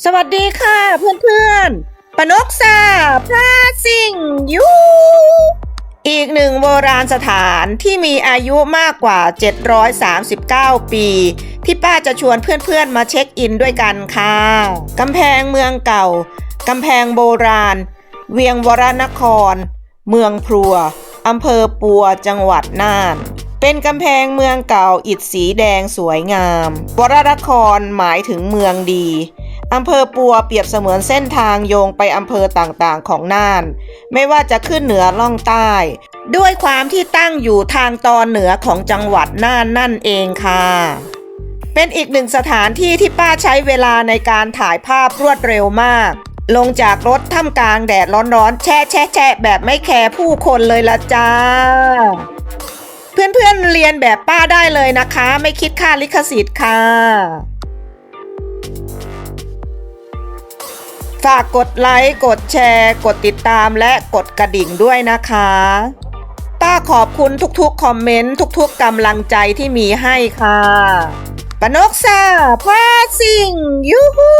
สวัสดีค่ะเพื่อนๆปนกซาพลาสิงยูอีกหนึ่งโบราณสถานที่มีอายุมากกว่า 739 ปี ที่ป้าจะชวนเพื่อนๆมาเช็คอินด้วยกันค่ะกำแพงเมืองเก่ากำแพงโบราณ เวียงวรนคร เมืองพลัวอำเภอปัวจังหวัดน่าน เป็นกำแพงเมืองเก่าอิฐสีแดงสวยงาม วรนครหมายถึงเมืองดี อำเภอปัวเปรียบเสมือนเส้นทางโยงไปอำเภอต่างๆของน่าน ไม่ว่าจะขึ้นเหนือล่องใต้ ด้วยความที่ตั้งอยู่ทางตอนเหนือของจังหวัดน่านนั่นเองค่ะ เป็นอีกหนึ่งสถานที่ที่ป้าใช้เวลาในการถ่ายภาพรวดเร็วมาก ลงจากรถท่ามกลางแดดร้อนๆ แช่แช่แช่แบบไม่แคร์ผู้คนเลยละจ้าเพื่อนๆเรียนแบบป้าได้เลยนะคะ ไม่คิดค่าลิขสิทธิ์ค่ะ ฝากกดไลค์กดแชร์ กดติดตามและกดกระดิ่งด้วยนะคะต้าขอบคุณทุกๆ คอมเมนต์ ทุกๆกำลังใจที่มีให้ค่ะปนกซาพาสิ่งยูฮู